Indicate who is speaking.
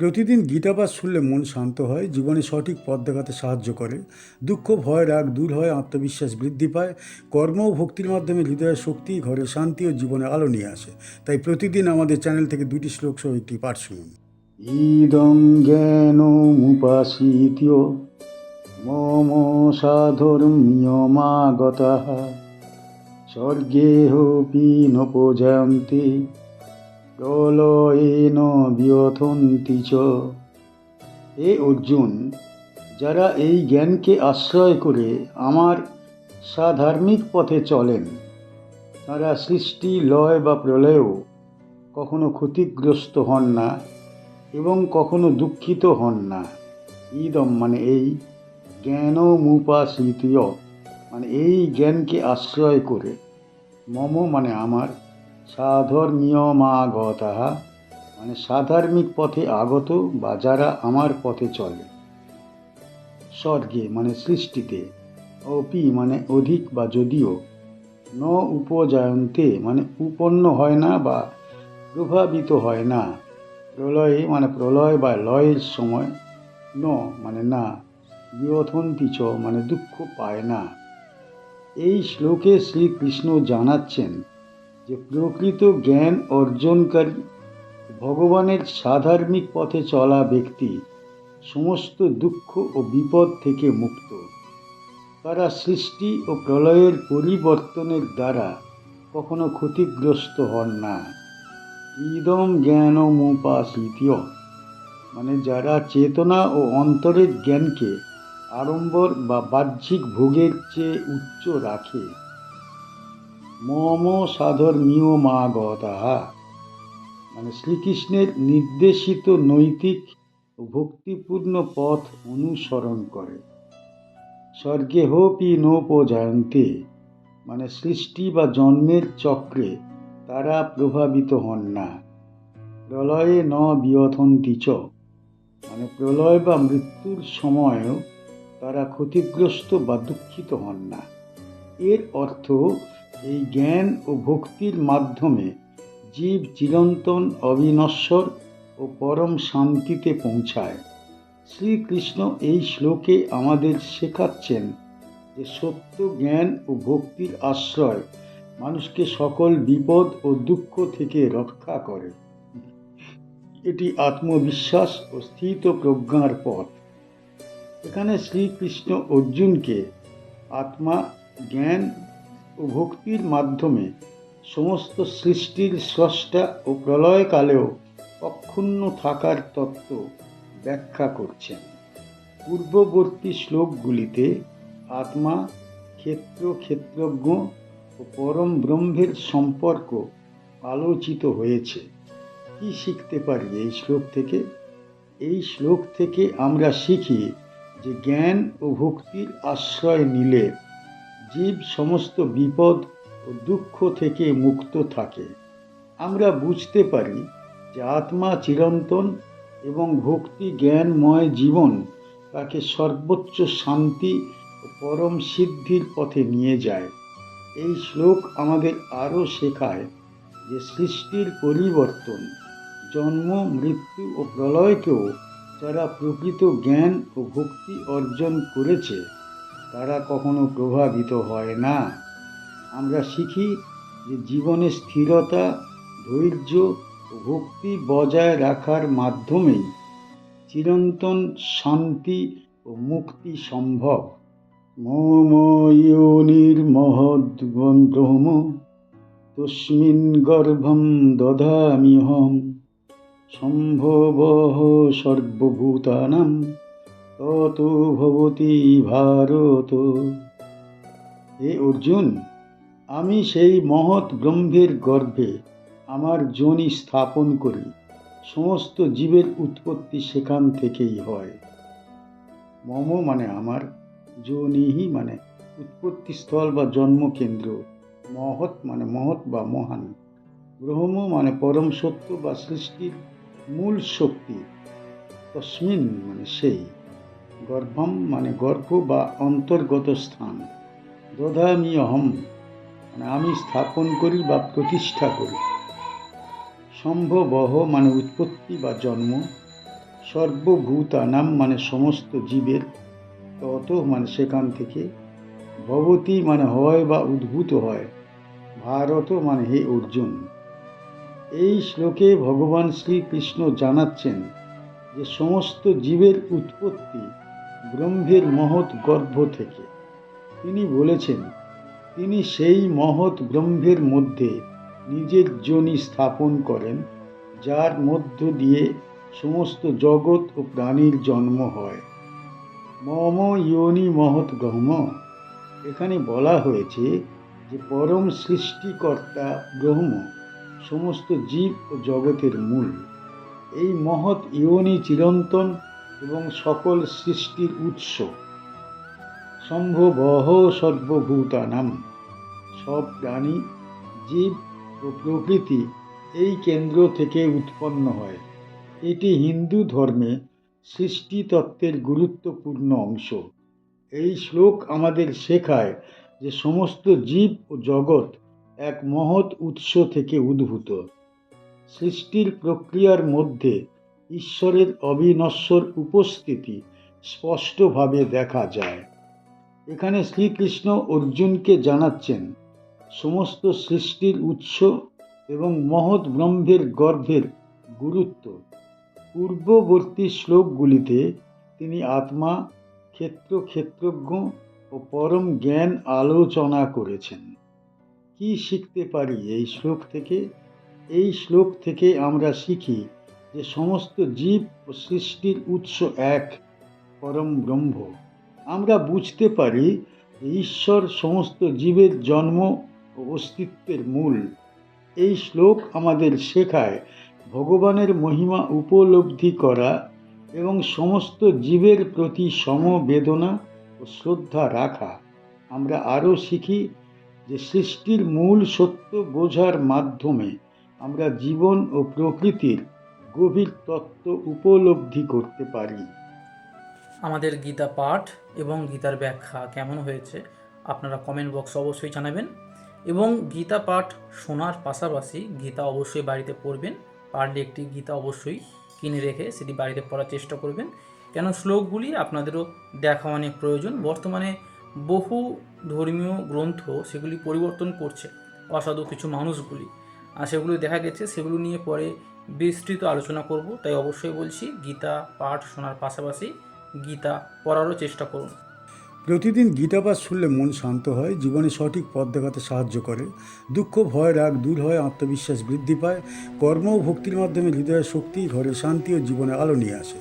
Speaker 1: প্রতিদিন গীতাপাঠ শুনলে মন শান্ত হয়, জীবনে সঠিক পথ দেখাতে সাহায্য করে। দুঃখ, ভয়, রাগ দূর হয়, আত্মবিশ্বাস বৃদ্ধি পায়। কর্ম ও ভক্তির মাধ্যমে হৃদয়ের শক্তি, ঘরে শান্তি ও জীবনে আলো নিয়ে আসে। তাই প্রতিদিন আমাদের চ্যানেল থেকে দুটি শ্লোক সহ একটি পাঠ শুনুন। ইদম জ্ঞানমুপাসিত্য মম সাধর্ম্যমাগতা স্বর্গেহপি নোপজান্তি প্রলয়েন বিয়থন্তি অর্জুন, যারা এই জ্ঞানকে আশ্রয় করে আমার সাধার্মিক পথে চলেন, তারা সৃষ্টি, লয় বা প্রলয়েও কখনো ক্ষতিগ্রস্ত হন না এবং কখনো দুঃখিত হন না। ইদম মানে এই জ্ঞান জ্ঞানমুপাসিতীয় মানে এই জ্ঞানকে আশ্রয় করে। মম মানে আমার সাধর্মীয়মাগতা মানে সাধার্মিক পথে আগত বা যারা আমার পথে চলে। স্বর্গে মানে সৃষ্টিতে, অপি মানে অধিক বা যদিও, ন উপজায়ন্তে মানে উপন্ন হয় না বা প্রভাবিত হয় না। প্রলয়ে মানে প্রলয় বা লয়ের সময়, ন মানে না বিয়থন্তি চ মানে দুঃখ পায় না। এই শ্লোকে শ্রীকৃষ্ণ জানাচ্ছেন যে প্রকৃত জ্ঞান অর্জনকারী ভগবানের সাধার্মিক পথে চলা ব্যক্তি সমস্ত দুঃখ ও বিপদ থেকে মুক্ত। তারা সৃষ্টি ও প্রলয়ের পরিবর্তনের দ্বারা কখনো ক্ষতিগ্রস্ত হন না। ইদম জ্ঞানমুপাসিতীয় মানে যারা চেতনা ও অন্তরের জ্ঞানকে আড়ম্বর বা বাহ্যিক ভোগের চেয়ে উচ্চ রাখে। মম সাধর্মীয় মা গতাহা মানে শ্রীকৃষ্ণের নির্দেশিত নৈতিক ও ভক্তিপূর্ণ পথ অনুসরণ করে। স্বর্গে হোপি নোপজায়ন্তে মানে সৃষ্টি বা জন্মের চক্রে তারা প্রভাবিত হন না। প্রলয়ে ন বিয়থন্তি চ। মানে প্রলয় বা মৃত্যুর সময়ও তারা ক্ষতিগ্রস্ত বা দুঃখিত হন না। এর অর্থ এই জ্ঞান ও ভক্তির মাধ্যমে জীব চিরন্তন অবিনশ্বর ও পরম শান্তিতে পৌঁছায়। শ্রীকৃষ্ণ এই শ্লোকে আমাদের শেখাচ্ছেন যে সত্য জ্ঞান ও ভক্তির আশ্রয় মানুষকে সকল বিপদ ও দুঃখ থেকে রক্ষা করে। এটি আত্মবিশ্বাস ও স্থিত প্রজ্ঞার পথ। এখানে শ্রীকৃষ্ণ অর্জুনকে আত্মা, জ্ঞান ও ভক্তির মাধ্যমে সমস্ত সৃষ্টির স্রষ্টা ও প্রলয়কালেও অক্ষুণ্ণ থাকার তত্ত্ব ব্যাখ্যা করছেন। পূর্ববর্তী শ্লোকগুলিতে আত্মা, ক্ষেত্র, ক্ষেত্রজ্ঞ ও পরম ব্রহ্মের সম্পর্ক আলোচিত হয়েছে। কি শিখতে পারি এই শ্লোক থেকে? এই শ্লোক থেকে আমরা শিখি যে জ্ঞান ও ভক্তির আশ্রয় নিলে জীব সমস্ত বিপদ ও দুঃখ থেকে মুক্ত থাকে। আমরা বুঝতে পারি যে আত্মা চিরন্তন এবং ভক্তি জ্ঞানময় জীবন তাকে সর্বোচ্চ শান্তি ও পরম সিদ্ধির পথে নিয়ে যায়। এই শ্লোক আমাদের আরও শেখায় যে সৃষ্টির পরিবর্তন, জন্ম, মৃত্যু ও প্রলয়কেও যারা প্রকৃত জ্ঞান ও ভক্তি অর্জন করেছে তারা কখনো প্রভাবিত হয় না। আমরা শিখি যে জীবনে স্থিরতা, ধৈর্য ও ভক্তি বজায় রাখার মাধ্যমেই চিরন্তন শান্তি ও মুক্তি সম্ভব। মম ইয়োনির্মহদ্গম তস্মিন গর্ভম দধামিহম সম্ভব সর্বভূতানাম। তত ভবতি ভারত। হে অর্জুন, আমি সেই মহৎ ব্রহ্মের গর্ভে আমার যোনি স্থাপন করি। সমস্ত জীবের উৎপত্তি সেখান থেকেই হয়। মম মানে আমার যোনিহি মানে উৎপত্তিস্থল বা জন্মকেন্দ্র। মহৎ মানে মহৎ বা মহান। ব্রহ্ম মানে পরম সত্য বা সৃষ্টির মূল শক্তি। তস্মিন মানে সেই। গর্ভম মানে গর্ভ বা অন্তর্গত স্থান। দধামি অহম মানে আমি স্থাপন করি বা প্রতিষ্ঠা করি। সম্ভবহ মানে উৎপত্তি বা জন্ম। সর্বভূতানাম মানে সমস্ত জীবের। তত মানে সেখান থেকে। ভবতী মানে হয় বা উদ্ভূত হয়। ভারত মানে হে অর্জুন। এই শ্লোকে ভগবান শ্রীকৃষ্ণ জানাচ্ছেন যে সমস্ত জীবের উৎপত্তি ব্রহ্মের মহৎ গর্ভ থেকে। তিনি বলেছেন, তিনি সেই মহৎ ব্রহ্মের মধ্যে নিজের যোনি স্থাপন করেন, যার মধ্য দিয়ে সমস্ত জগৎ ও প্রাণীর জন্ম হয়। মম ইয়নি মহৎ গহম এখানে বলা হয়েছে যে, পরম সৃষ্টিকর্তা ব্রহ্ম সমস্ত জীব ও জগতের মূল। এই মহৎ ইয়নি চিরন্তন এবং সকল সৃষ্টির উৎস। সম্ভবহ সর্বভূতানাম। সব প্রাণী, জীব ও প্রকৃতি এই কেন্দ্র থেকে উৎপন্ন হয়। এটি হিন্দু ধর্মে সৃষ্টি তত্ত্বের গুরুত্বপূর্ণ অংশ। এই শ্লোক আমাদের শেখায় যে সমস্ত জীব ও জগৎ এক মহৎ উৎস থেকে উদ্ভূত। সৃষ্টির প্রক্রিয়ার মধ্যে ঈশ্বরের অবিনশ্বর উপস্থিতি স্পষ্টভাবে দেখা যায়। এখানে শ্রীকৃষ্ণ অর্জুনকে জানাচ্ছেন, সমস্ত সৃষ্টির উৎস এবং মহৎ ব্রহ্মের গর্ভের গুরুত্ব। পূর্ববর্তী শ্লোকগুলিতে তিনি আত্মা, ক্ষেত্র ক্ষেত্রজ্ঞ ও পরম জ্ঞান আলোচনা করেছেন। কি শিখতে পারি এই শ্লোক থেকে? এই শ্লোক থেকে আমরা শিখি যে সমস্ত জীব ও সৃষ্টির উৎস এক, পরম ব্রহ্ম। আমরা বুঝতে পারি যে ঈশ্বর সমস্ত জীবের জন্ম ও অস্তিত্বের মূল। এই শ্লোক আমাদের শেখায় ভগবানের মহিমা উপলব্ধি করা এবং সমস্ত জীবের প্রতি সমবেদনা ও শ্রদ্ধা রাখা। আমরা আরও শিখি যে সৃষ্টির মূল সত্য বোঝার মাধ্যমে আমরা জীবন ও প্রকৃতির গভীর তত্ত্ব উপলব্ধি করতে পারি।
Speaker 2: আমাদের গীতা পাঠ এবং গীতার ব্যাখ্যা কেমন হয়েছে আপনারা কমেন্ট বক্সে অবশ্যই জানাবেন এবং গীতা পাঠ শোনার পাশাপাশি গীতা অবশ্যই বাড়িতে পড়বেন, পারলে একটি গীতা অবশ্যই কিনে রেখে সেটি বাড়িতে পড়ার চেষ্টা করবেন। কেন শ্লোকগুলি আপনাদেরও দেখা অনেক প্রয়োজন, বর্তমানে বহু ধর্মীয় গ্রন্থ সেগুলি পরিবর্তন করছে অসাধু কিছু মানুষগুলি। আর সেগুলি দেখা গেছে, সেগুলো নিয়ে পরে বিস্তৃত আলোচনা করব, তাই অবশ্যই বলছি গীতা পাঠ শোনার পাশাপাশি গীতা পড়ারও চেষ্টা করুন।
Speaker 1: প্রতিদিন গীতাপাঠ শুনলে মন শান্ত হয়, জীবনে সঠিক পথ দেখাতে সাহায্য করে। দুঃখ, ভয়, রাগ দূর হয়, আত্মবিশ্বাস বৃদ্ধি পায়। কর্ম ও ভক্তির মাধ্যমে হৃদয়ের শক্তি, ঘরে শান্তি ও জীবনে আলো নিয়ে আসে।